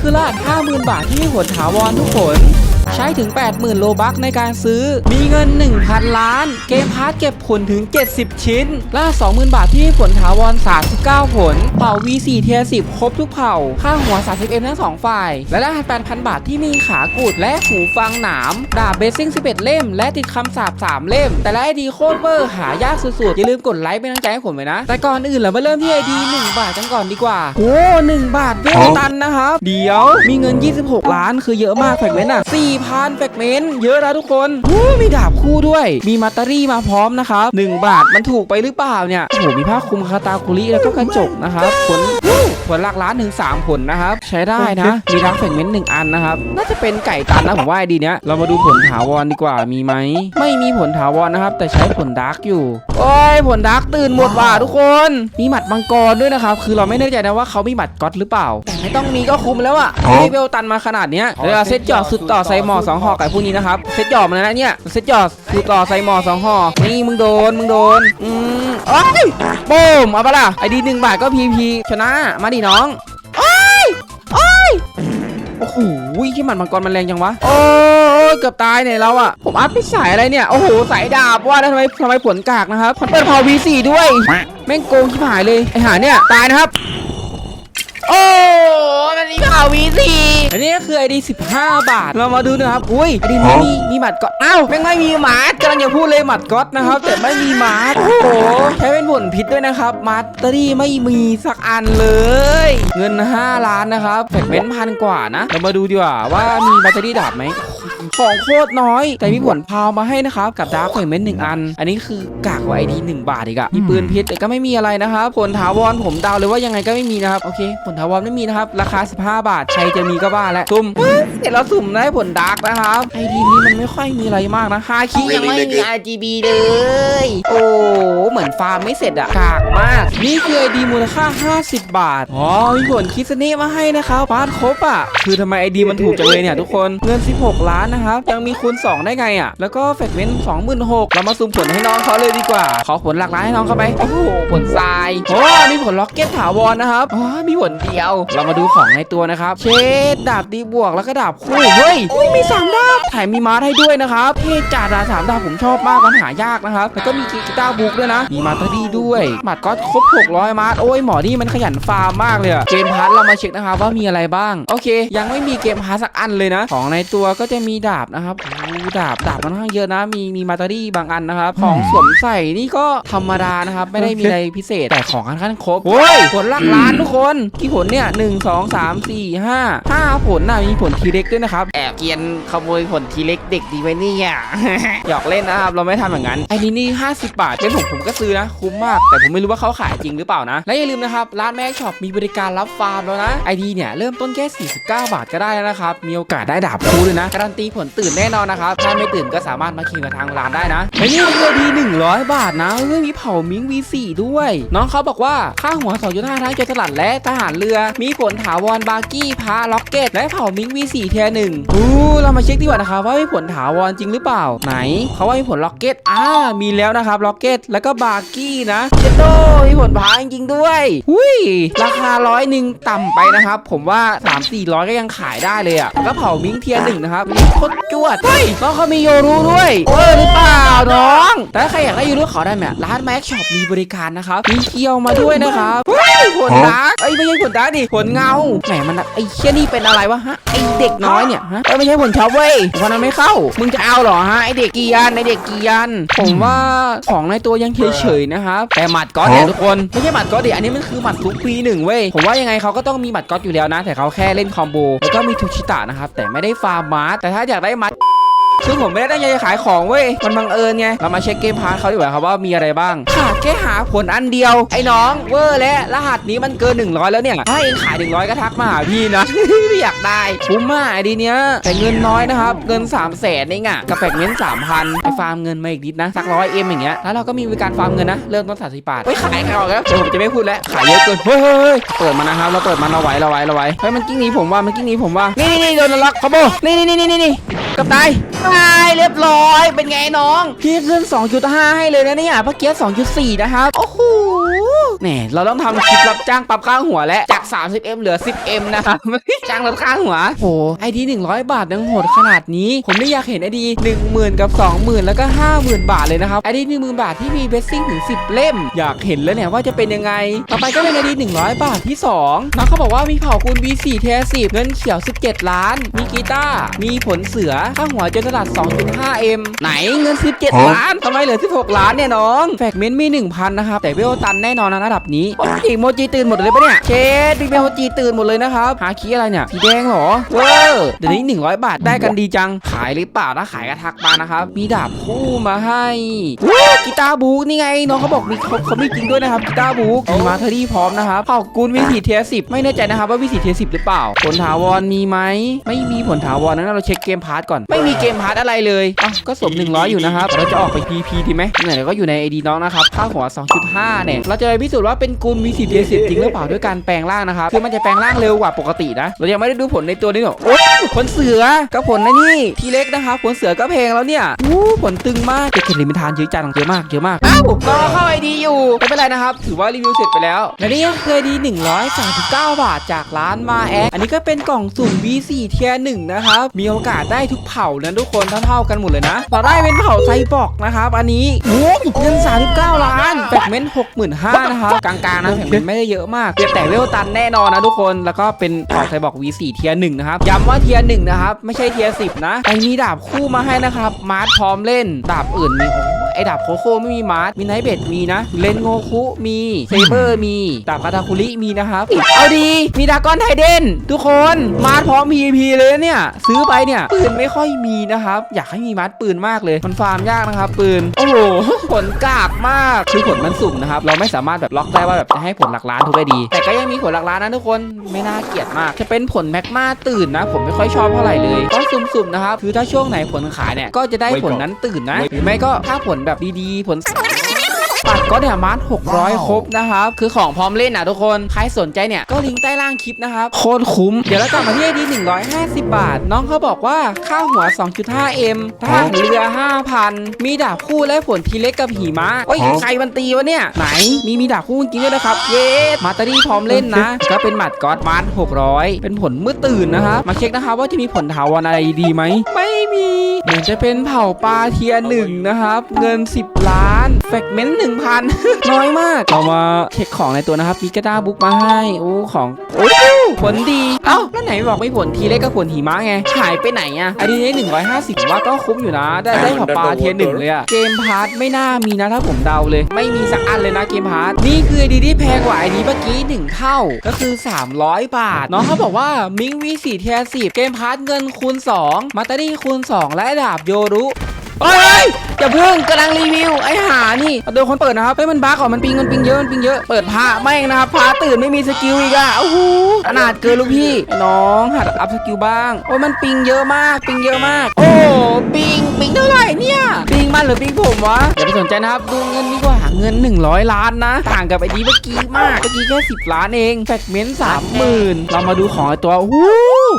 คือรหัส50,000 บาทที่มีผลถาวรทุกคน ใช้ถึง 80,000 โลบัคในการซื้อ มีเงิน 1,000 ล้าน เกมพาร์ทเก็บผลถึง 70 ชิ้น ล่าสุด20,000 บาทที่ผลถาวร 39 ผล เผ่า V4 เทีย10 ครบทุกเผ่า ค่าหัว 30M ทั้ง 2 ฝ่าย และรหัส8,000 บาทที่มีขากุดและหูฟังหนาม ดาบเบสซิ่ง 11 เล่ม และติดคำสาป3 เล่ม แต่ละไอดีโคตรเวอร์หายากสุดๆ อย่าลืมกดไลค์เป็นกำลังใจให้ผมไว้นะ แต่ก่อนอื่นเรามาเริ่มที่ไอดี1บาทกันก่อนดีกว่า โอ้1บาทเวลตันนะครับ เดี๋ยว มีเงิน 26 ล้านคือเยอะมากแฟกเมนต์อะ4,000แฟกเมนต์เยอะนะทุกคนโอ้มีดาบคู่ด้วย มีมัตเตอรี่มาพร้อมนะครับ1บาทมันถูกไปหรือเปล่าเนี่ยโอ้โหมีผ้าคลุมคาตาคุริแล้วก็กระจกนะครับผลผลหลักล้านถึง3ผลนะครับ ใช้ได้นะ มีดักแฟกเมนต์หนึ่งอันนะครับ น่าจะเป็นไก่ตันนะผมว่าไอดีเนี้ยเรามาดูผลถาวรดีกว่ามีไหม ไม่มีผลถาวรนะครับ แต่ใช้ผลดาร์กอยู่ โอ้ยผลดาร์กตื่นหมดว่ะทุกคน มีหมัดมังกรด้วยนะครับ คือเราไม่แน่ใจนะว่าเขามีหมัดก๊อตหรือเปล่า แต่ไม่ต้องมีก็คุ้มแล้วอะให้เวลตันมาขนาดเนี้ยเดี๋ยวเราเซตหยอดสุดต่อไซมอสองห่อไก่พวกนี้นะครับ เซตหยอดมาแล้วนะเนี่ย เซตหยอดสุดต่อไซมอสองห่อนี่มึงโดน มึงโดน อืมโอ้ยโป้มเอาปะล่ะ ไอดีหนึ่งบาทก็พีพีชนะ มาดิน้องโอ้ยโอ้ยโอ้โหที่มันมังกรมันแรงจังวะ โอ้ยเกือบตายเนี่ยเราอะผมอัพไปสายอะไรเนี่ย โอ้โห สายดาบว่าแล้วทำไมทำไมผลกากนะครับมันเปิดพาว V4 ด้วย แม่งโกงชิบหายเลย ไอหาเนี่ย ตายนะครับ โอ้มันมีข่าว V4 อันนี้ก็คือไอดี15 บาท เรามาดูนะครับ อุ้ยไอดีนี้มีมีหมัดก๊อตอ้าวแม่งไม่มีหมัดกำลังจะพูดเลยหมัดก๊อตนะครับ แต่ไม่มีหมัดโอ้โหใช้เป็นผลพิษด้วยนะครับมัตเตอรี่ไม่มีสักอันเลย เงิน 5 ล้านนะครับแฟกเมนต์พันกว่านะ เรามาดูดีกว่าว่ามีแบตเตอรี่ดาบไหม ของโคตรน้อย แต่มีผลพาวมาให้นะครับ กับดาร์คเฟเมนต์หนึ่งอัน อันนี้คือกากกว่าไอดีหนึ่งบาทอีกอะมีปืนพิษแต่ก็ไม่มีอะไรนะครับผลถาวรผมเดาเลยว่ายังไงก็ไม่มีนะครับโอเค ผลถาวรไม่มีนะครับราคา 15 บาทใครจะมีก็บ้าแล้วสุ่มเฮ้ยเดี๋ยวเราสุ่มได้ผลดาร์กนะครับไอดีนี้มันไม่ค่อยมีอะไรมากนะฮาคิยังไม่มี RGB เลย โอ้เหมือนฟาร์มไม่เสร็จอะกากมาก นี่คือไอดีมูลค่า 50 บาทอ๋อมีผลคิสเน่มาให้นะครับฟาดครบอะคือทำไมไอดีมันถูกจังเลยเนี่ยทุกคนเงิน 16 ล้านนะครับยังมีคูณ 2 ได้ไงอะแล้วก็แฟกเมนต์26,000เรามาสุ่มผลให้น้องเขาเลยดีกว่า ขอผลหลักล้านให้น้องเขาไปโอ้โหผลทรายโอ้มีผลล็อกเก็ตถาวรนะครับอ๋อมีผลเดียว เรามาดูของในตัวนะครับ เชดดาบตีบวกแล้วก็ดาบคู่เฮ้ยอุ๊ยมีสามดาบแถมมีมาร์ทให้ด้วยนะครับเท่จัดอะสามดาบผมชอบมากมันหายากนะครับแล้วก็มีกีตาร์บุ๊กด้วยนะ มีมาร์ตดี้ด้วยหมัดก็ครบ600มาร์ทโอ้ยหมอนี่มันขยันฟาร์มมากเลยเกมพาร์ทเรามาเช็คนะครับว่ามีอะไรบ้างโอเค ยังไม่มีเกมพาร์ทสักอันเลยนะ ของในตัวก็จะมีดาบนะครับโอ้ดาบดาบมันค่อนข้างเยอะนะ มีมีมาร์ตดี้บางอันนะครับ ของสวมใส่นี่ก็ธรรมดานะครับ ไม่ได้มีอะไรพิเศษแต่ของค่อนข้างครบโอ้ยผลหลักล้านทุกคนกี่ผลเนี่ยหนึ่งสองสามสี่ห้าห้าผลน่ะมีผลทีเล็กด้วยนะครับ แอบเกรียนขโมยผลทีเล็กเด็กดีไหมเนี่ยหยอกเล่นนะครับเราไม่ทำอย่างนั้นไอ้นี่นี่50บาทเป็นผมผมก็ซื้อนะ คุ้มมากแต่ผมไม่รู้ว่าเขาขายจริงหรือเปล่านะ และอย่าลืมนะครับร้านแม็กช็อปมีบริการรับฟาร์มแล้วนะไอดีเนี่ยเริ่มต้นแค่49 บาทก็ได้แล้วนะครับมีโอกาสได้ดาบคู่เลยนะการันตีผลตื่นแน่นอนนะครับ ถ้าไม่ตื่นก็สามารถมาคิงกับทางร้านได้นะไอ้นี่คือดี 100 บาทนะเฮ้ยมีเผามิง V4 ด้วย น้องเขาบอกว่าค่าหัว2.5ทั้งโจรสลัดและทหารเรือ มีผลถาวรบาร์กี้พาล็อกเก็ตและเผามิง V4 เทียร์หนึ่งอู้เรามาเช็คดีกว่านะครับว่ามีผลถาวรจริงหรือเปล่า ไหนเขาว่ามีผลล็อกเก็ตอ่ามีแล้วนะครับล็อกเก็ตแล้วก็บาร์กี้นะเจโตมีผลพาจริงด้วยหุ้ยราคาร้อยหนึ่งต่ำไปนะครับ ผมว่า 3 4 0 0 ก็ยังขายได้เลยอะแล้วก็เผามิงเทียร์หนึ่งนะครับคตรจวด เฮ้ยน้องเขามีโยรุด้วยเออหรือเปล่าน้อง แต่ถ้าใครอยากได้โยรุขอได้ไหมร้านแม็กช็อปมีบริการนะครับมีเคียวมาด้วยนะครับเฮ้ยผลดาร์กเอ้ยไม่ใช่ผลดาร์กดิผลเงาแหมมันไอ้เชี่ยนี่เป็นอะไรวะฮะไอ้เด็กน้อยเนี่ยฮะเอ้ยไม่ใช่ผลช็อปเว้ยวันนั้นไม่เข้า มึงจะเอาเหรอฮะไอเด็กกียันไอเด็กกียันผมว่าของในตัวยังเฉยๆนะครับแต่หมัดก๊อตเนี่ยทุกคนไม่ใช่หมัดก๊อตดิอันนี้มันคือหมัดทุกปีหนึ่งเว้ยผมว่ายังไงเขาก็ต้องมีหมัดก๊อตอยู่แล้วนะ แต่เขาแค่เล่นคอมโบแล้วก็มีทูชิตะนะครับแต่ไม่ได้ฟาร์มมาร์ทแต่ถ้าอยา กได้มัดซึ่งผมไม่ได้ตั้งใจจะขายของเว้ย มันบังเอิญไง เรามาเช็คเกมพาร์ทเขาดีกว่าครับว่ามีอะไรบ้างขาดแค่หาผลอันเดียว ไอ้น้องเวอร์และรหัสนี้มันเกิน 100 แล้วเนี่ย ถ้าเองขาย 100 ก็ทักมาหาพี่นะ พี่อยากได้คุ้มมากไอ้ดีเนี้ย แต่เงินน้อยนะครับ เงิน 3 0 0แสนเองอะกระแปกเงิน3,000ไปฟาร์มเงินมาอีกนิดนะ สักร้อยเอ็มอย่างเงี้ย แล้วเราก็มีบริการฟาร์มเงินนะ เริ่มต้น30บบาทเฮ้ยขายขายออกแล้วเดี๋ยวผมจะไม่พูดแล้วขายเยอะเกิน เฮ้ยเฮ้ยเฮ้ยเปิดมานะครับ เราเปิดมันเอาไว้เราไว้เราไว้เฮ้ยมันกิ้งหนีผมว่ามันกิ้งหนีผมว่านี่นี่นี่โดนล็อกคอมโบนี่นี่นี่นี่นี่กับตายตายเรียบร้อย เป็นไงน้อง พี่ขึ้น 2.5 ให้เลยนะเนี่ยเมื่อกี้2.4 นะครับ โอ้โหแหมเราต้องทำคลิปรับจ้างปรับค่าหัวแล้วจาก 30M เหลือ 10M นะครับ จ้างลดค่าหัวโอ้ไอดี 100 บาทยังโหดขนาดนี้ ผมไม่อยากเห็นไอดี 10,000 กับ 20,000 แล้วก็ 50,000 บาทเลยนะครับไอดี 10,000 บาทที่มีเบสซิ่งถึง 10 เล่ม อยากเห็นแล้วเนี่ยว่าจะเป็นยังไง ต่อไปก็เป็นไอดี 100 บาทที่2น้องเขาบอกว่ามีเผ่าคูณ V4 เทีย10เงินเขียว 17 ล้าน มีกีตาร์มีผลเสือค่าหัวจนตลาด 2.5M ไหนเงิน 17 ล้านทำไมเหลือ 16 ล้านเนี่ยน้อง แฟกเมนต์มี 1,000 นะครับ แต่เวลตันแน่นอนนะระดับนี้โอ้ยโมจิตื่นหมดเลยปะเนี่ยเชดบิ๊กโมจิตื่นหมดเลยนะครับ หาคีย์อะไรเนี่ย สีแดงเหรอ เวอร์เดี๋ยวนี้ 100 บาทได้กันดีจัง ขายหรือเปล่าถ้าขายก็ทักมานะครับ มีดาบคู่มาให้วู้กีตาร์บุ๊กนี่ไงน้องเขาบอกมีเขาเขามีจริงด้วยนะครับกีตาร์บุ๊กมีมาเทอรี่พร้อมนะครับเผ่ากุลวิสีเทียสิบไม่แน่ใจนะครับว่าวิสีเทียสิบหรือเปล่าผลถาวรมีไหมไม่มีผลถาวรนั้นเราเช็คเกมพาร์ทก่อนไม่มีเกมพาร์ทอะไรเลยอะก็สม 100 อยู่นะครับเราจะออกไป PP ดีไหมไหนๆก็อยู่ใน ID น้องนะครับค่าหัว 2.5เนี่ยเราจะไปพิสูจน์ว่าเป็นกุลมีสิทธิ์เดียสิทธิ์จริงหรือเปล่าด้วยการแปลงร่างนะครับคือมันจะแปลงร่างเร็วกว่าปกตินะ เรายังไม่ได้ดูผลในตัวนี้หรอกโอ้ผลเสือกับผลในนี่ทีเล็กนะครับผลเสือก็แพงแล้วเนี่ยอู้ผลตึงมากเด็กเข็นลิมิทานเยอะจังเยอะมากเยอะมากอ้าวก็เข้า ID อยู่ไม่เป็นไรนะครับถือว่ารีวิวเสร็จไปแล้วและนี่ก็คือ ID 139 บาทจากร้านมาแอคอันนี้ก็เป็นกล่องสุ่ม V4 เทียร์หนึ่งนะครับมีโอกาสได้ทุกเผ่านะทุกคนเท่าๆกันหมดเลยนะเราได้เป็นเผ่าไซบอร์กนะครับอันนี้โอ้โหเงิน39 ล้านแฟกเมนต์65,000นะครับกลางๆนะแฟกเมนต์ไม่ได้เยอะมากเพียงแต่เวลตันแน่นอนนะทุกคนแล้วก็เป็นเผ่าไซบอร์ก V4 เทียร์หนึ่งนะครับย้ำว่าเทียร์หนึ่งนะครับไม่ใช่เทียร์สิบนะแต่มีดาบคู่มาให้นะครับมาร์ทพร้อมเล่นดาบอื่นมี ไอ้ดาบโคโค่ไม่มีมาร์ทมีไนท์เบดมีนะ เลนโงคุมีเซเบอร์มี ดาบคาตาคุริมีนะครับ เอาดี มีดากอนไทเดนทุกคน มาร์ทพร้อม PVP เลยเนี่ย ซื้อไปเนี่ย ปืนไม่ค่อยมีนะครับ อยากให้มีมาร์ทปืนมากเลย มันฟาร์มยากนะครับ ปืน โอ้โห ผลกากมาก คือผลมันสุ่มนะครับ เราไม่สามารถแบบล็อกได้ว่าแบบจะให้ผลหลักล้านทุกได้ดี แต่ก็ยังมีผลหลักล้านนะทุกคน ไม่น่าเกลียดมาก จะเป็นผลแมกมาตื่นนะ ผมไม่ค่อยชอบเท่าไหร่เลย ก็สุ่มๆนะครับ คือถ้าช่วงไหนผลขายเนี่ย ก็จะได้ผลนั้นตื่นนะ หรือไม่ก็ถ้าผลแบบดีๆ ผล ปัดก็เนี่ยมาร์ท600 ครบนะครับ คือของพร้อมเล่นนะทุกคน ใครสนใจเนี่ย ก็ลิงก์ใต้ล่างคลิปนะครับ โคตรคุ้ม เดี๋ยวเรากลับมาที่ไอดี150 บาท น้องเขาบอกว่าค่าหัว 2.5M ทหารเรือ 5,000 มีดาบคู่และผลทีเล็กกับหีม้าโอ้ยใครมันตีวะเนี่ย ไหน มีมีดาบคู่จริงๆด้วยนะครับ เย้มาตารี่พร้อมเล่นนะ ก็เป็นหมัดก๊อตมาร์ท600 เป็นผลมืดตื่นนะครับมาเช็คนะครับว่าจะมีผลถาวรอะไรดีไหมไม่มีเหมือนจะเป็นเผ่าปลาเทียร์หนึ่งนะครับเงิน 10 ล้านแฟกเมนต์1,000น้อยมาก เรามาเช็คของในตัวนะครับมีกระดาษบุ๊กมาให้โอ้ของโอ้ผลดี เอ้าแล้วไหนบอกไม่ผลทีเล็กกับผลหีม้าไงหายไปไหนอะอันนี้หนึ่งร้อยห้าสิบว่าก็คุ้มอยู่นะ ได้ได้เผ่าปลาเทียร์หนึ่งเลยอะเกมพาร์ทไม่น่ามีนะถ้าผมเดาเลย ไม่มีสักอันเลยนะเกมพาร์ทนี่คือไอดีที่แพงกว่าไอดีเมื่อกี้หนึ่งเท่าก็คือ 300 บาทน้องเขาบอกว่ามิงวีสี่เทียร์สิบเกมพาร์ทเงินคูณ 2 มาตารี่คูณ 2 และดาบโยรุ เฮ้ยอย่าพิ่งกำลังรีวิวไอ้หานี่โดนคนเปิดนะครับเฮ้ยมันบั๊กเหรอมันปิงมันปิงเยอะมันปิงเยอะเปิดพระแม่งนะครับพระตื่นไม่มีสกิลอีกอะโอ้โหขนาดเกินลูกพี่น้องหัดอัพสกิลบ้างโอ้ยมันปิงเยอะมากปิงเยอะมาก โอ้ปิงปิงเท่าไหร่เนี่ยปิงมันหรือปิงผมวะอย่าไปสนใจนะครับดูเงินดีกว่าเงิน 100 ล้านนะ ต่างกับไอ้ดีเมื่อกี้มากเมื่อกี้แค่10 ล้านเองแฟกเมนต์สามหมื่นเรามาดูของไอ้ตัวหตี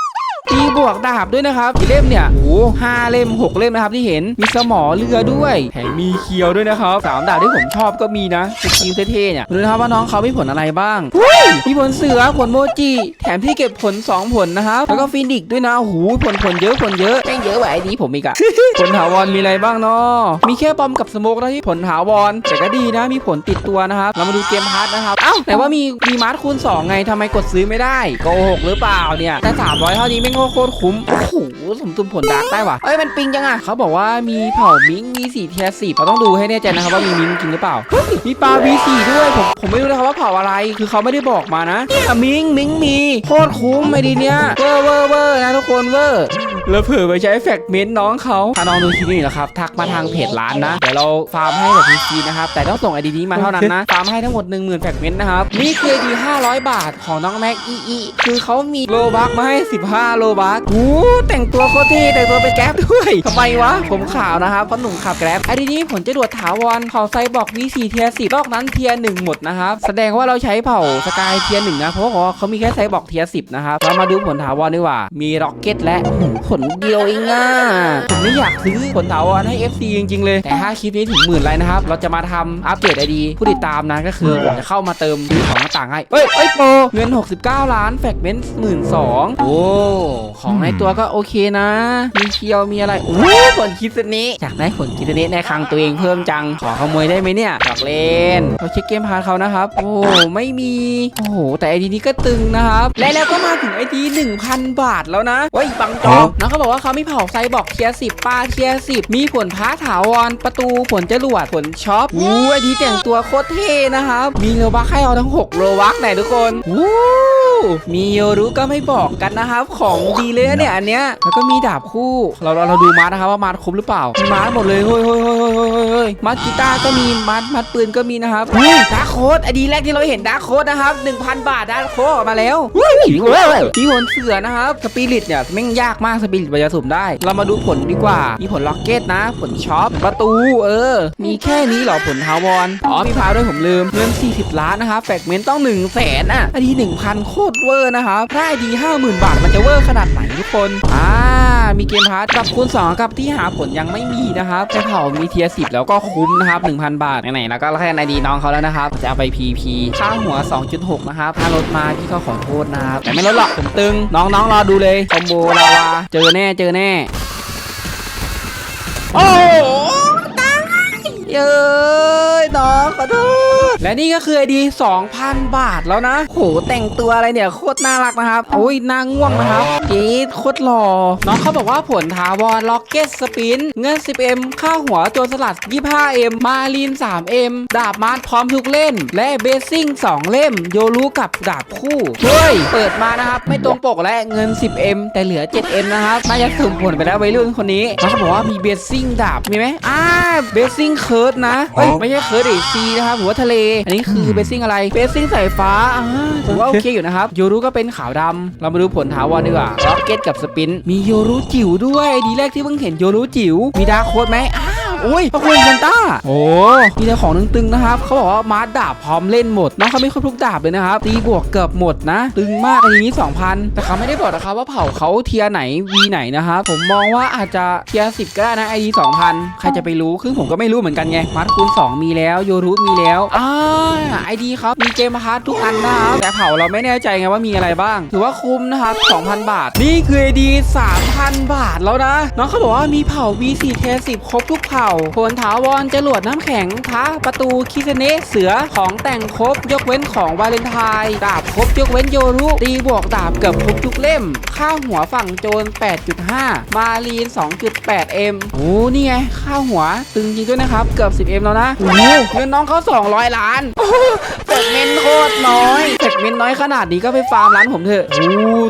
บวกดาบด้วยนะครับกี่เล่มเนี่ยโอ้โหห้าเล่มหกเล่มนะครับที่เห็นมีสมอเรือด้วยแถมมีเคียวด้วยนะครับสามดาบที่ผมชอบก็มีนะสกิลเท่ๆเนี่ยดูนะครับว่าน้องเขามีผลอะไรบ้างอุ้ยมีผลเสือผลโมจิแถมที่เก็บผล 2 ผลนะครับแล้วก็ฟินิกซ์ด้วยนะโอ้โหผลผลเยอะผลเยอะแม่งเยอะกว่าไอ้นี้ผมอีกอะผลถาวรมีอะไรบ้างเนาะมีแค่บอมกับสโมกนะที่ผลถาวรแต่ก็ดีนะมีผลติดตัวนะครับเรามาดูเกมพาร์ทนะครับเอ้าแต่ว่ามีมีมาร์ทคูณ2ไงทำไมกดซื้อไม่ได้โกหกหรือเปล่าเนี่ยแต่300เท่านี้แม่งโคตรคุ้ม โอ้โห สมตุมผลดาร์กได้ว่ะเอ้ย มันปิงจังอะเขาบอกว่ามีเผ่ามิงมีสีเทียสีเราต้องดูให้แน่ใจนะครับว่ามีมิงจริงหรือเปล่าเฮ้ยมีปลา V4 ด้วย ผม ผมไม่รู้นะครับว่าเผ่าอะไร คือเขาไม่ได้บอกมานะเนี่ยมิงมิงมีโคตรคุ้มไอ้ดีเนี้ยเวอร์เวอร์เวอร์นะทุกคนเวอร์แล้วเผื่อไปใช้แฟกเมนต์น้องเขาถ้าน้องดูคลิปนี้นะครับ ทักมาทางเพจร้านนะ เดี๋ยวเราฟาร์มให้แบบฟรีๆนะครับ แต่ต้องส่งไอดีนี้มาเท่านั้นนะ ฟาร์มให้ทั้งหมด 10,000แฟกเมนต์นะครับ นี่คือไอดี500 บาทของน้องแม็กอีอีคือเขามีโลบักมาให้ 15 โลบัักอู้แต่งตัวโคตรเท่แต่งตัวเป็นแก๊ปด้วยทำไมวะ ผมขาวนะครับเพราะหนุ่มขับแก๊ปไอ้ทีนี้ผลจะดวดถาวรเผ่าไซบอก V4 เทียร์10รอบนั้นเทียร์1หมดนะครับ แสดงว่าเราใช้เผ่าสกายเทียร์1นะ เพราะว่าเขามีแค่ไซบอกเทียร์10นะครับ เรามาดูผลถาวรดีกว่า มีร็อกเก็ตและผลเดียวเองอะผมไม่อยากซื้อผลถาวรให้ FC จริง ๆ เลย แต่ถ้าคลิปนี้ถึงหมื่นไลค์นะครับ เราจะมาทำอัปเดตไอดีผู้ติดตามนะก็คือจะเข้ามาเติมซื้อของต่างๆให้ เอ้ยเอ้ยโปเงิน 69 ล้านแฟกเมนต์หมื่นสองโอ้ของในตัวก็โอเคนะ มีเคียวมีอะไรโอ้ผลคิดสนี้อยากได้ผลคิดสนี้ในคลังตัวเองเพิ่มจังขอขโมยได้ไหมเนี่ยอยากเล่นเราเช็คเกมพาร์ทเขานะครับ โอ้ไม่มีโอ้โหแต่ไอดีนี้ก็ตึงนะครับ และแล้วก็มาถึงไอดี1,000บาทแล้วนะเฮ้ยบังจอนะเขาบอกว่าเขามีเผาไซบอกเทียร์สิบปลาเทียร์สิบมีผลพาถาวรประตูผลจรวดผลช็อปอู้ไอดีแต่งตัวโคตรเท่นะครับมีโลบักให้เอาทั้ง6โลบักไหนทุกคนอู้ มีโยรุก็ไม่บอกกันนะครับ ของดีเลยเนี่ยอันเนี้ยแล้วก็มีดาบคู่ เราเราเราดูมาร์ทนะครับว่ามาร์ทครบหรือเปล่ามีมาร์ทหมดเลยเฮ้ยเฮ้ยเฮ้ย เฮ้ยเฮ้ยเฮ้ยมาร์ทกีตาร์ก็มีมาร์ทมาร์ทปืนก็มีนะครับเฮ้ยดาร์คโค้ดไอดีแรกที่เราเห็นดาร์คโค้ดนะครับ 1,000 บาทดาร์คโค้ดออกมาแล้วเฮ้ยมีผลเสือนะครับสปิริตเนี่ยแม่งยากมากสปิริตมันจะสุ่มได้ เรามาดูผลดีกว่า มีผลล็อกเก็ตนะ ผลช็อปประตู เออ มีแค่นี้เหรอผลทาวรอ๋อมีพาวด้วยผมลืมเงิน40 ล้านนะครับแฟกเมนต์ต้อง1 0 0 0 0แสนอะไอดี1,000 โคตรเวอร์นะครับถ้าไอดี50,000 บาทมันจะเวอร์ขนาดไหนทุกคนอ่ามีเกมพาร์ทกับคูณ2กับที่หาผลยังไม่มีนะครับแต่เผามีเทียร์10แล้วก็คุ้มนะครับ 1,000 บาทไหนๆแล้วก็แค่ไอดีน้องเขาแล้วนะครับจะเอาไป PP ค่าหัว 2.6 นะครับ ถ้าลดมาพี่ก็ขอโทษนะครับแต่ไม่ลดหรอกผมตึง น้องๆรอดูเลยคอมโบลาวาเจอแน่เจอแน่ โอ้โหตายเย้ยน้องขอโทษ และนี่ก็คือไอดี2,000 บาทแล้วนะโหแต่งตัวอะไรเนี่ยโคตรน่ารักนะครับโอ้ยน่าง่วงนะครับเจ๊ดโคตรหล่อน้องเขาบอกว่าผลทาวรล็อกเก็ตสปินเงิน 10M ค่าหัวโจรสลัด 25M มาลีน 3M ดาบมาร์ทพร้อมทุกเล่ม และเบสซิ่ง 2 เล่ม โยรู้กับดาบคู่เฮ้ยเปิดมานะครับ ไม่ตรงปกและเงิน 10M แต่เหลือ 7M นะครับน่าจะสุ่มผลไปแล้ววัยรุ่นคนนี้แล้วเขาบอกว่ามีเบสซิ่งดาบมีไหมอ่าเบสซิ่งเคิร์ดนะเอ้ยไม่ใช่เคิร์ดดิซีนะครับหัวทะเลอันนี้คือเบสซิ่งอะไรเบสซิ่งสายฟ้าอ่าถือว่าโอเคอยู่นะครับโยรุก็เป็นขาวดำเรามาดูผลถาวรดีกว่าล็อกเก็ตกับสปิน มีโยรุจิ๋วด้วยดีแรกที่เพิ่งเห็นโยรุจิ๋วมีดาร์คโค้ดไหมอ้าวโอ้ยพระคุณซันต้า โอ้ มีแต่ของตึงๆนะครับ เขาบอกว่ามาร์ดดาบพร้อมเล่นหมดน้องเขาไม่ครบทุกดาบเลยนะครับ ตีบวกเกือบหมดนะ ตึงมากอันนี้2,000 แต่เขาไม่ได้บอกนะครับว่าเผ่าเขาเทียร์ไหน V ไหนนะครับ ผมมองว่าอาจจะเทียร์10ก็ได้นะไอดี2,000ใครจะไปรู้ คือผมก็ไม่รู้เหมือนกันไงมาร์ทคูณ2 มีแล้วโยรุมีแล้วอ่าไอดีครับมีเกมพาร์ททุกอันนะครับแต่เผ่าเราไม่แน่ใจไงว่ามีอะไรบ้าง ถือว่าคุ้มนะครับ2,000 บาท นี่คือไอดี3,000 บาทแล้วนะน้องเขาบอกว่ามีเผ่า V4 เท10ครบทุกเผ่าโผลถาวรจรวดน้ำแข็งท้าประตูคิสเนะเสือของแต่งครบยกเว้นของวาเลนไทน์ดาบครบยกเว้นโยรุ ตีบวกดาบเกือบครบทุกเล่มค่าหัวฝั่งโจร 8.5 มาลีน 2.8M โอ้นี่ไงค่าหัว ตึงจริงด้วยนะครับ เกือบ 10M แล้วนะโอ้เงินน้องเขา 200 ล้านโอ้โหเฟกเมนโคตรน้อยเฟกเมนน้อยขนาดนี้ก็ไปฟาร์มร้านผมเถอะโอ้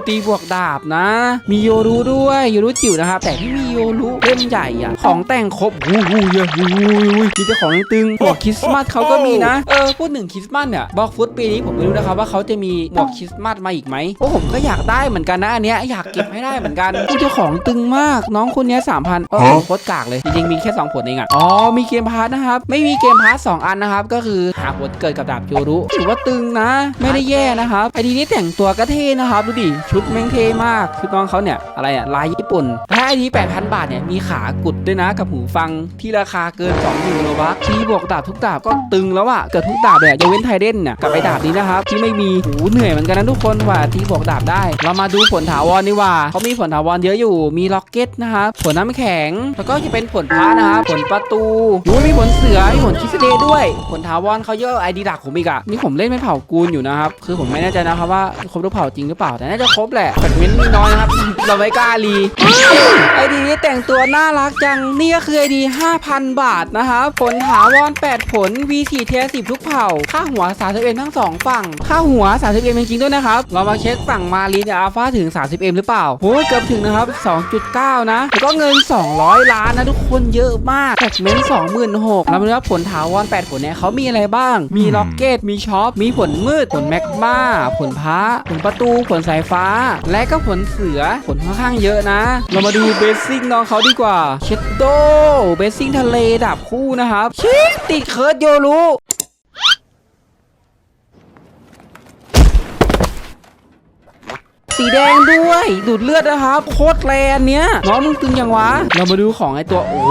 ตีบวกดาบนะ มีโยรุด้วย โยรุจิ๋วนะครับ แต่ที่มีโยรุเล่มใหญ่อะของแต่งครบวู้วู้เยอะวู้วู้วู้มีแต่ของตึงๆหมวกคริสต์มาสเขาก็มีนะ เออพูดถึงคริสต์มาสเนี่ยบอกฟุตปีนี้ผมไม่รู้นะครับว่าเขาจะมีหมวกคริสต์มาสมาอีกไหมโอ้ผมก็อยากได้เหมือนกันนะอันเนี้ยอยากเก็บให้ได้เหมือนกันผู้เจ้าของตึงมาก น้องคนเนี้สามพันเออโคตรกากเลย จริงๆมีแค่สองผลเองอะอ๋อมีเกมพาร์ทนะครับไม่มีเกมพาร์ทสองอันนะครับก็คือหาผลเกิดกับดาบโยรุถือว่าตึงนะ ไม่ได้แย่นะครับไอดีนี้แต่งตัวก็เท่นะครับดูดิชุดแม่งเท่มากชุดน้องเขาเนี่ยอะไรอะลายญี่ปุ่น ไอดี8,000 บาทเนี่ยมีขากุดด้วยนะกับหูฟังที่ราคาเกิน2ยูโรบัคทีบวกดาบทุกดาบก็ตึงแล้วอะเกิดทุกดาบเลยอะยกเว้นไทเดนเนี่ยกับไอดาบนี้นะครับที่ไม่มีหูเหนื่อยเหมือนกันนะทุกคนว่าทีบวกดาบได้ เรามาดูผลถาวรดีกว่าเขามีผลถาวรเยอะอยู่มีล็อกเก็ตนะครับผลน้ำแข็ง แล้วก็จะเป็นผลพระนะครับผลประตูโอ้มีผลเสือมีผลคิสเดย์ด้วย ผลถาวรเขาเยอะไอดีดักผมอีกอะนี่ผมเล่นไม่เผากูลอยู่นะครับคือผมไม่แน่ใจนะครับว่าครบทุกเผ่าจริงหรือเปล่าแต่น่าจะครบแหละแต่เว้นมีน้อยนะครับเราไม่กล้ารีไอดีนี้แต่งตัวน่ารักจัง นี่ก็คือไอดี5,000 บาทนะครับผลถาวร8 ผล V4 เทีย10ทุกเผ่า ค่าหัว 31 ทั้ง 2 ฝั่ง ค่าหัว 31จริงๆด้วยนะครับ เรามาเช็คฝั่งมาลีนอัลฟาถึง 30M หรือเปล่าโหเกือบถึงนะครับ 2.9 นะแล้วก็เงิน 200 ล้านนะทุกคนเยอะมากแท็กเมนต์26,000เรามาดูว่าผลถาวร8 ผลเนี่ยเขามีอะไรบ้าง มีล็อกเก็ต มีช็อป มีผลมืด ผลแมกมาผลพระผลประตู ผลสายฟ้า และก็ผลเสือ ผลค่อนข้างเยอะนะ เรามาดูเบสซิ่งน้องเขาดีกว่า เชดโดเบสซิ่งทะเลดับคู่นะครับชิติดเคิร์ดโยรุ สีแดงด้วย ดูดเลือดนะครับโคตรแรงเนี้ยน้องมึงตึงยังวะ เรามาดูของไอตัวโอ้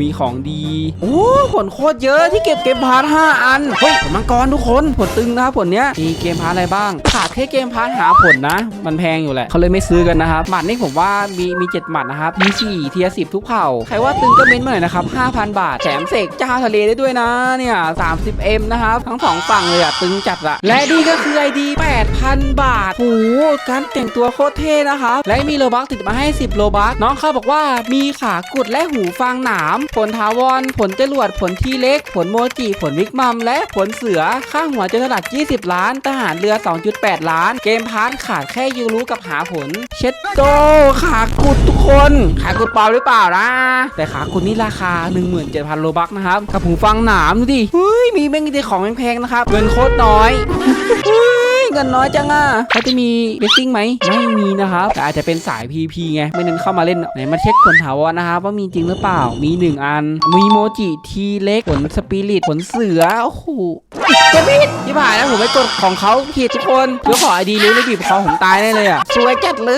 มีของดี โอ้ผลโคตรเยอะที่เก็บเกมพาร์ท5อันเฮ้ยผลมังกรทุกคนผลตึงนะครับผลเนี้ยมีเกมพาร์ทอะไรบ้างขาดแค่เกมพาร์ทหาผลนะ มันแพงอยู่แหละเขาเลยไม่ซื้อกันนะครับหมัดนี่ผมว่ามีมี7หมัดนะครับมี4เทียสิบทุกเผ่าใครว่าตึงก็เม้นต์มาหน่อยนะครับ5,000บาทแถมเสกเจ้าทะเลได้ด้วยนะเนี่ย 30M นะครับทั้งสองฝั่งเลยอะตึงจัดอะและนี่ก็คือ ID 8,000บาทโอ้โหการแต่งตัวโคตรเท่นะครับและมีโลบักติดมาให้ 10 โลบักน้องเขาบอกว่ามีขากุดและหูฟังหนาม ผลทาวรผลจรวดผลทีเล็ก ผลโมจิผลวิกมัม และผลเสือค่างหัวเจนระดับ20 ล้าน ทหารเรือ 2.8 ล้าน เกมพาร์ทขาดแค่ยูรู้กับหาผล เช็ดโตขากุดทุกคน ขากุดเปล่าหรือเปล่านะ แต่ขากุดนี่ราคา 17,000 โลบักนะครับกับหูฟังหนามดูดิเฮ้ยมีแม่งดีของแพงๆนะครับเงินโคตรน้อย เงินน้อยจังอะเขาจะมีเบสซิ่งไหมไม่มีนะครับแต่อาจจะเป็นสาย PP ไงไม่เน้นเข้ามาเล่นไหนมาเช็คผลถาวรนะครับว่ามีจริงหรือเปล่ามี 1 อัน มีโมจิทีเล็กผลสปิริตผลเสือโอ้โหจะบิด ที่ผ่านแล้วผมไปกดของเขาผิดทุกคนเดี๋ยวขอไอดีเลี้ยงในบีบคอผมตายแน่เลยอะสวยจัดเล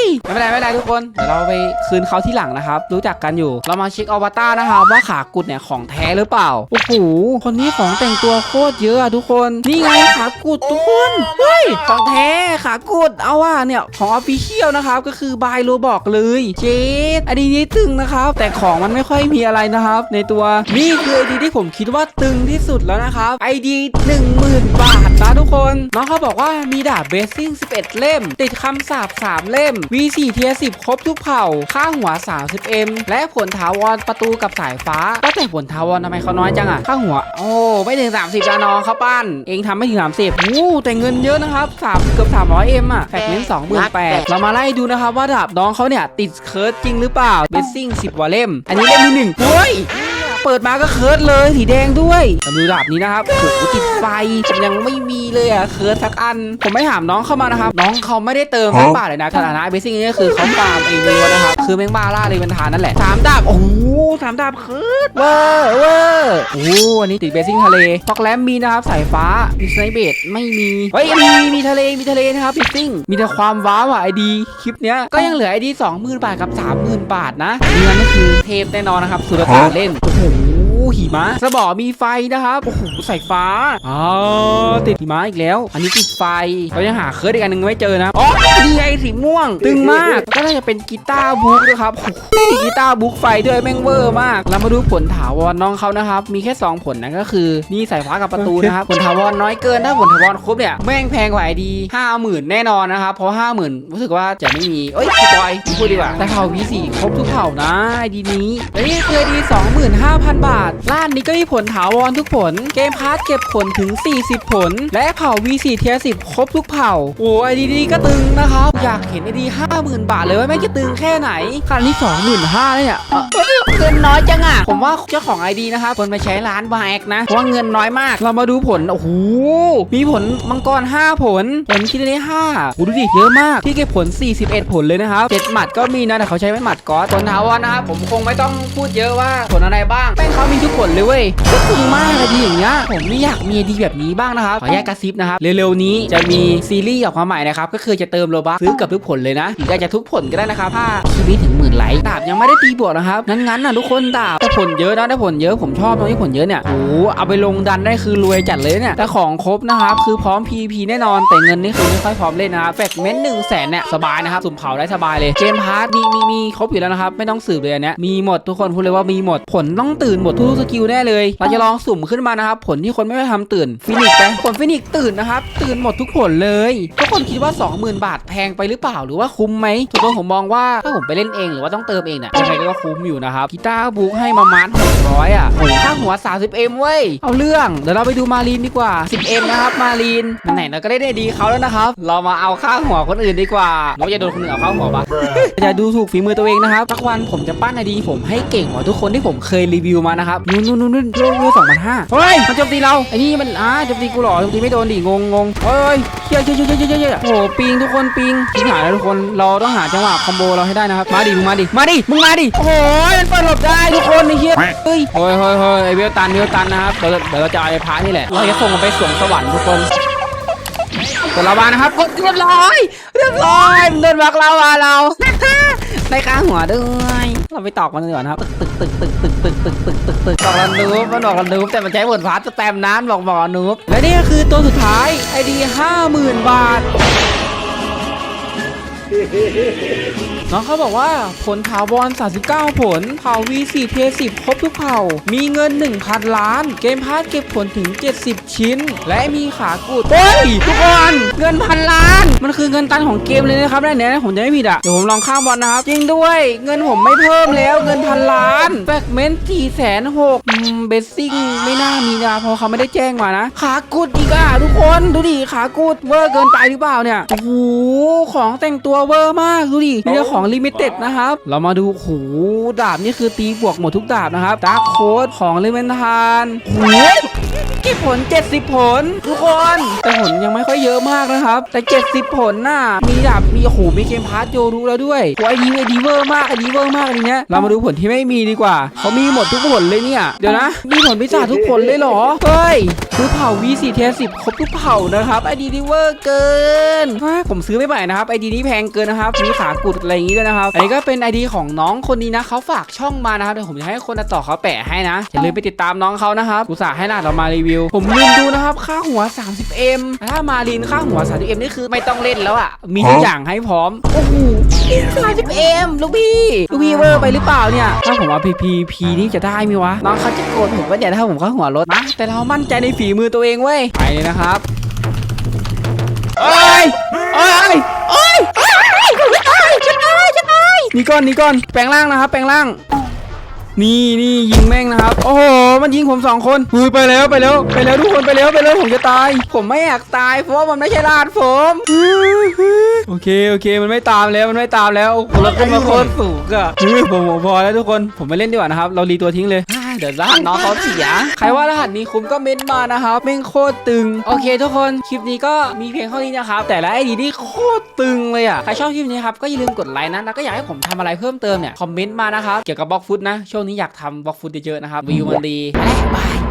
ยไม่เป็นไรไม่เป็นไรทุกคนเดี๋ยวเราไปคืนเขาที่หลังนะครับ รู้จักกันอยู่ เรามาเช็คอวตารนะครับว่าขากุดเนี่ยของแท้หรือเปล่าโอ้โหคนนี้ของแต่งตัวโคตรเยอะอะทุกคนนี่ไงขากุดทุกคนเฮ้ยของแท้ขากุดเอาว่าเนี่ยของออฟฟิเชียลนะครับก็คือบายโรบอกเลยเจดอดีนี้ตึงนะครับ แต่ของมันไม่ค่อยมีอะไรนะครับ ในตัวนี่คือไอดีที่ผมคิดว่าตึงที่สุดแล้วนะครับไอดีหนึ่งหมื10,000 บาทนะทุกคน น้องเขาบอกว่ามีดาบเบสซิ่ง 11 เล่ม ติดคำสาบ 3 เล่ม V4 เทีย10 ครบทุกเผ่า ค่าหัว 30M และผลถาวรประตูกับสายฟ้าก็แต่ผลถาวรทำไมเขาน้อยจังอะค่าหัว โอ้ไม่ถึง 30จ้าน้องเขาปั้น เองทำไม่ถึง 30อู้แต่เงินเยอะนะครับ3เกือบ 300M อะแฟกเน้น28,000เรามาไล่ดูนะครับว่าดาบน้องเขาเนี่ยติดเคิร์ดจริงหรือเปล่าเบสซิ่ง 10ว่าเล่ม อันนี้เล่มที่หนึ่งเฮ้ย เปิดมาก็เคิร์ดเลยสีแดงด้วยมาดูดาบนี้นะครับโอ้โหติดไฟผมยังไม่มีเลยอะเคิร์ดสักอัน ผมไม่ถามน้องเข้ามานะครับ น้องเขาไม่ได้เติมไม่ป่าเลยนะสถานะเบสซิ่งนี่ก็คือเขาฟาร์มเองล้วนนะครับ คือแมงบ้าล่าเลยเป็นทานนั่นแหละสามดาบ โอ้โหสามดาบเคิร์ดเวอร์เวอร์โอ้โหอันนี้ติดเบสซิ่งทะเลฟอกแลมมีนะครับสายฟ้ามีสไนเบดไม่มี เฮ้ยมีมีทะเลมีทะเลนะครับเบสซิ่งมีแต่ความว้าวอะไอดีคลิปเนี้ยก็ยังเหลือไอดีสองหมื่นบาทกับสามหมื่นบาทนะนี่นั่นก็คือเทพแน่นอนนะครับสุรตานเล่นโอ้โห หิมะสบอมีไฟนะครับโอ้โหใส่ฟ้าอ๋อติดหิมะอีกแล้ว อันนี้ติดไฟเรายังหาเคิร์ดอีกอันหนึ่งไม่เจอนะอ๋อนี่ไงสีม่วง ตึงมากก็น่าจะเป็นกีตาร์บุ๊กด้วยครับโอ้โหกีตาร์บุ๊กไฟด้วยแม่งเวอร์มาก เรามาดูผลถาวรน้องเขานะครับ มีแค่ 2 ผลนะก็คือนี่สายฟ้ากับประตูนะครับผลถาวรน้อยเกินถ้าผลถาวรครบเนี่ยแม่งแพงกว่าไอดีห้าหมื่นแน่นอนนะครับเพราะห้าหมื่นรู้สึกว่าจะไม่มีเอ้ยพี่บอยพูดดีกว่าแต่เผ่า V4 ครบทุกเผ่านะไอดีนี้และนี่คือไอดี25,000บาทล้านนี้ก็มีผลถาวรทุกผล เกมพาร์ทเก็บผลถึง 40 ผล และเผ่า V4 เทีย10ครบทุกเผ่า โอ้ไอดีนี้ก็ตึงนะครับ อยากเห็นไอดี50,000บาทเลยว่าแม่งจะตึงแค่ไหนคันนี้25,000เลยเนี่ยเอ่อเงินน้อยจังอะ ผมว่าเจ้าของไอดีนะครับควรไปใช้ร้านบาแอกนะเพราะว่าเงินน้อยมาก เรามาดูผล โอ้โห มีผลมังกร 5 ผล ผลคิดได้5โอ้ดูดิ เยอะมาก ที่เก็บผล 41 ผลเลยนะครับ7หมัดก็มีนะแต่เขาใช้ไม่หมัดก๊อตผลถาวรนะครับผมคงไม่ต้องพูดเยอะว่าผลอะไรบ้างแป้งเขามีทุกผลเลยเว้ยก็ตึงมากเลยดีอย่างเงี้ยผมไม่อยากมีดีแบบนี้บ้างนะครับขอแยกกระซิบนะครับเร็วๆนี้จะมีซีรีส์ออกมาใหม่นะครับก็คือจะเติมโลบัคซื้อกับทุกผลเลยนะหรืออาจจะทุกผลก็ได้นะครับถ้าคลิปนี้ถึงหมื่นไลค์ดาบยังไม่ได้ตีบวกนะครับงั้นๆนะทุกคนดาบแต่ผลเยอะนะถ้ผลเยอะผมชอบตรงที่ผลเยอะเนี่ยโอ้โหเอาไปลงดันได้คือรวยจัดเลยเนี่ยแต่ของครบนะครับคือพร้อม PVP แน่นอนแต่เงินนี่คือไม่ค่อยพร้อมเล่นนะครับแฟกเมนต์หนึ่งแสนเนี่ยสบายนะครับสุ่มเผาได้สบายเลยเกมพาร์ทมีมีมีครบอยู่แล้วนะครับไม่ต้องสืบเลยอันเนี้ยมีหมดทุกคนพูดเลยว่ามีหมดผลต้องตื่นหมดทุกสกิลแน่เลยเราจะลองสุ่มขึ้นมานะครับผลที่คนไม่ค่อยทำตื่นฟินิกไปผลฟินิกตื่นนะครับตื่นหมดทุกผลเลยทุกคนคิดว่า 20,000 บาทแพงไปหรือเปล่าหรือว่าคุ้มไหมทุกคนผมมองว่าถ้าผมไปเล่นเองหรือว่าต้องเติมเองเนี่ยยังไงก็คุ้มอยู่นะครับกีตาร์บุ๊กให้มามัน600อะโอ้โหค่าหัว 30M เว้ยเอาเรื่องเดี๋ยวเราไปดูมารีนดีกว่า 10M นะครับมารีนไหนๆเราก็ได้ได้ดีเขาแล้วนะครับ เรามาเอาค่าหัวคนอื่นดีกว่าเราจะโดนคนอื่นเอาค่าหัวปะจะดูถูกฝีมือตัวเองนะครับสักวันผมจะปั้นไอดีผมให้เก่งกว่าทุกคนที่ผมเคยรีวิวมานะครับนู่นนู่นนู่นนู่นเรื่องเรื่องสองพันห้าเฮ้ยมันโจมตีเราไอ้นี่มันอ่าโจมตีกูเหรอโจมตีไม่โดนดิงงงงเฮ้ยเชี่ยเชี่ยเชี่ยเชี่ยเชี่ยเชี่ยโอ้โหปิงทุกคนปิงชิบหายแล้วทุกคนเราต้องหาจังหวะคอมโบเราให้ได้นะครับมาดิมึงมาดิมาดิมึงมาดิโอ้โหมันเปิดหลบได้ทุกคนไอ้เหี้ยเฮ้ยเฮ้ยเฮ้ยเฮ้ยไอ้เวลตันเวลตันนะครับเดี๋ยวเดี๋ยวเราจะเอาไอ้พระนี่แหละเราจะส่งมันไปสวงสวรรค์ทุกคนกดระบานะครับกดเรียบร้อยเรียบร้อยมันเดินบักเราอะเราในกลางหัวด้วยเราไปตอกมันดีกว่านะครับตึกตึกตึกตึกตึกตึกตึกตึก ตึกอกกันนูบมันบอกกันนูบแต่มันใช้บทพาร์ตแตมน้นบอกบอกกันนูบและนี่ก็คือตัวสุดท้ายไอดีห้าหมื่นบาท น้องเขาบอกว่าผลถาวร39 ผล เผ่า V4 เท10 ครบทุกเผ่า มีเงิน 1,000 ล้าน เกมพาร์ทเก็บผลถึง 70 ชิ้น และมีขากูดเฮ้ยทุกคนเงินพันล้าน มันคือเงินตันของเกมเลยนะครับได้เนี่ยผมจะไม่ผิดอะ เดี๋ยวผมลองข้ามวันนะครับ จริงด้วย เงินผมไม่เพิ่มแล้วเงินพันล้านแฟกเมนต์4แสนหกเบสซิ่งไม่น่ามีนะเพราะเขาไม่ได้แจ้งมานะ ขากูดอีกอะทุกคนดูดิขากูดเวอร์เกินไปหรือเปล่าเนี่ยโอ้โหของแต่งตัวเวอร์มากดูดินี่ก็ของของลิมิเต็ดนะครับ เรามาดูโหดาบนี่คือตีบวกหมดทุกดาบนะครับดาร์คโค้ดของเลเมนทานหู ก็บผล 70 ผล ทุกคน แต่ผลยังไม่ค่อยเยอะมากนะครับ แต่ 70 ผลน่ะ มีดาบมีโอ้โหมีเกมพาร์ทโยรู้แล้วด้วยโอ้ไอดีไอดีเวอร์มากไอดีเวอร์มากอันเนี้ยเรามาดูผลที่ไม่มีดีกว่า เขามีหมดทุกผลเลยเนี่ย เดี๋ยวนะ มีผลพิจาทุกผลเลยเหรอ เฮ้ยคือเผ่า V4 เทส10ครบทุกเผ่านะครับไอดีดีเวอร์เกินผมซื้อไม่ไหวนะครับไอดีนี้แพงเกินนะครับมีขากุดอะไรอย่างงี้ด้วยนะครับ อันนี้ก็เป็นไอดีของน้องคนนี้นะเขาฝากช่องมานะครับเดี๋ยวผมจะให้คนต่อเขาแปะให้นะอย่าลืมไปติดตามน้องเขานะครับอุตส่าห์ให้หน้าเรามารีวิวผมลืมดูนะครับ ค่าหัว 30M ถ้ามาลินค่าหัว 30M นี่คือไม่ต้องเล่นแล้วอะ มีทุกอย่างให้พร้อม โอ้โห 30M ลูกพี่ ลูกพี่เวอร์ไปหรือเปล่าเนี่ย ถ้าผมว่า PPP นี่จะได้ไหมวะ น้องเขาจะโกรธผมว่าเดี๋ยวถ้าผมเข้าหัวรถนะ แต่เรามั่นใจในฝีมือตัวเองเว้ย ไปเลยนะครับเอ้ยเอ้ยเอ้ยเอ้ยจะตายจะตายจะตายนี่ก่อนนี่ก่อนแปลงร่างนะครับ แปลงร่าง นี่นี่ยิงแม่งนะครับ โอ้โห มันยิงผมสองคนอุ้ยไปแล้วไปแล้วไปแล้วทุกคนไปแล้วไปแล้วผมจะตาย ผมไม่อยากตายเพราะว่ามันไม่ใช่ลาดผมโอเคโอเค มันไม่ตามแล้วมันไม่ตามแล้วโอ้โหแล้วก็มาโคตรสูงอะเฮ้ยผมผมพอแล้วทุกคนผมไปเล่นดีกว่านะครับ เรารีตัวทิ้งเลยเดี๋ยวรหัสน้องเขาเสีย ใครว่ารหัสนี้คุ้มก็เม้นต์มานะครับแม่งโคตรตึง โอเค ทุกคน คลิปนี้ก็มีเพียงเท่านี้นะครับ แต่ละไอดีนี่โคตรตึงเลยอะใครชอบคลิปนี้ครับ ก็อย่าลืมกดไลค์นะ แล้วก็อยากให้ผมทำอะไรเพิ่มเติมเนี่ย คอมเมนต์มานะครับ เกี่ยวกับบล็อกฟุตนะ ช่วงนี้อยากทำบล็อกฟุตเยอะๆนะครับวิวมันดีไปแล้วบาย